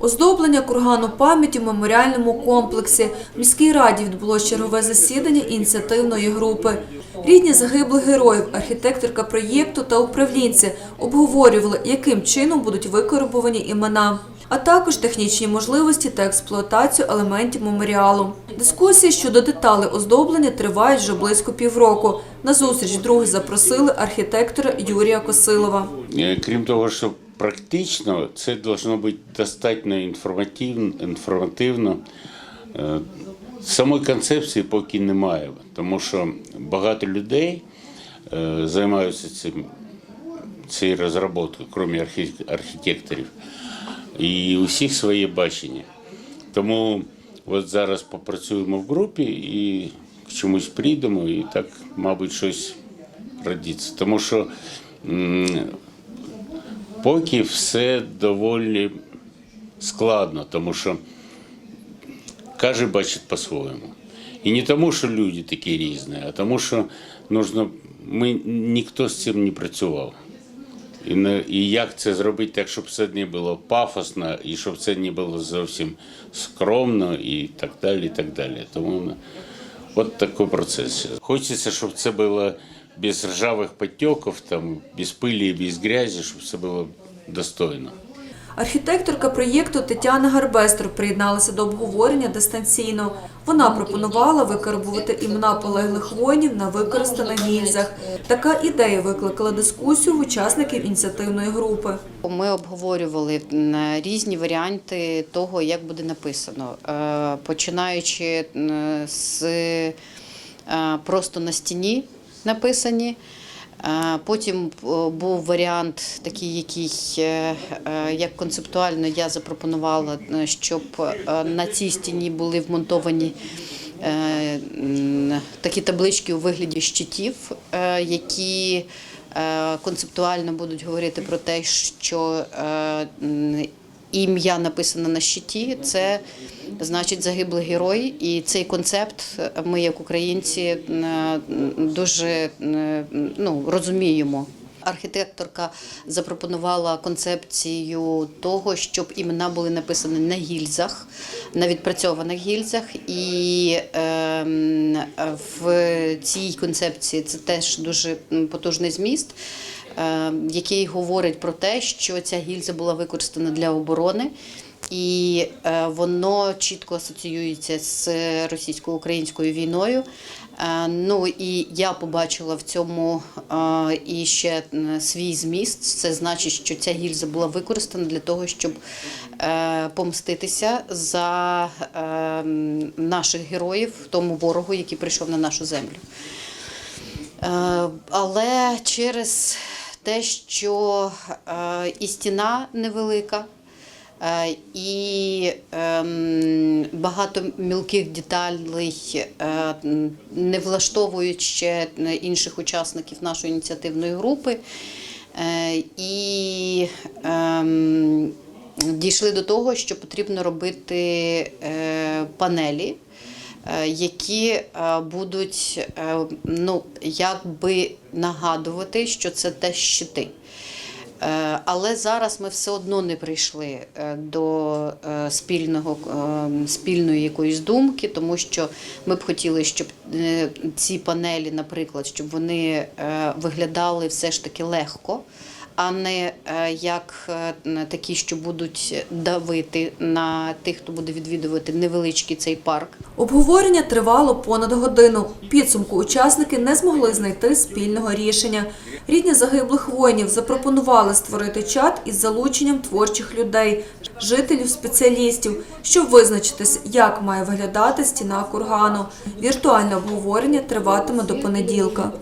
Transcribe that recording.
Оздоблення кургану пам'яті в меморіальному комплексі. В міській раді відбулося чергове засідання ініціативної групи. Рідні загиблих героїв, архітекторка проєкту та управлінці обговорювали, яким чином будуть викорбовані імена, а також технічні можливості та експлуатацію елементів меморіалу. Дискусії щодо деталей оздоблення тривають вже близько півроку. На зустріч друге запросили архітектора Юрія Косилова. Е, Крім того, що практично це должно бути достатньо інформативно. інформативно. Е, Самої концепції поки немає, тому що багато людей е, займаються цим, цією розробкою, крім архітекторів. І у всіх своє бачення. Тому от зараз попрацюємо в групі і к чомусь прийдемо, і так, мабуть, щось родиться. Тому що поки все доволі складно, тому що кожен бачить по-своєму. І не тому, що люди такі різні, а тому, що нужно, ми, ніхто з цим не працював. І, не, і як це зробити так, щоб це не було пафосно, і щоб це не було зовсім скромно, і так далі. і так далі. Тому ну, от такий процес. Хочеться, щоб це було без ржавих потеків, там, без пилі без грязі, щоб це було достойно. Архітекторка проєкту Тетяна Гарбестер приєдналася до обговорення дистанційно. Вона пропонувала викарбувати імена полеглих воїнів на використаних гільзах. Така ідея викликала дискусію в учасників ініціативної групи. Ми обговорювали різні варіанти того, як буде написано, Е, починаючи з е, просто на стіні написані. Е, Потім е, був варіант, такий, який е, як концептуально я запропонувала, щоб на цій стіні були вмонтовані такі таблички у вигляді щитів, які концептуально будуть говорити про те, що ім'я написане на щиті, це значить загиблий герой. І цей концепт ми, як українці, е, дуже е, ну, розуміємо. Архітекторка запропонувала концепцію того, щоб імена були написані на гільзах, на відпрацьованих гільзах. І ем, в цій концепції це теж дуже потужний зміст, е, який говорить про те, що ця гільза була використана для оборони. І е, воно чітко асоціюється з російсько-українською війною. Е, Ну і я побачила в цьому е, і ще свій зміст. Це значить, що ця гільза була використана для того, щоб помститися за е, наших героїв, тому ворогу, який прийшов на нашу землю. Але через те, що е, і стіна невелика, е, і ем, багато мілких деталей е, не влаштовують ще інших учасників нашої ініціативної групи. І ем, дійшли до того, що потрібно робити панелі які е, будуть е, ну, якби нагадувати, що це те щити. Е, Але зараз ми все одно не прийшли е, до е, спільного, е, спільної якоїсь думки, тому що ми б хотіли, щоб е, ці панелі, наприклад, щоб вони е, виглядали все ж таки легко, а не е, як е, такі, що будуть давити на тих, хто буде відвідувати невеличкий цей парк. Обговорення тривало понад годину. Підсумку учасники не змогли знайти спільного рішення. Рідні загиблих воїнів запропонували створити чат із залученням творчих людей, жителів, спеціалістів, щоб визначитись, як має виглядати стіна кургану. Віртуальне обговорення триватиме до понеділка.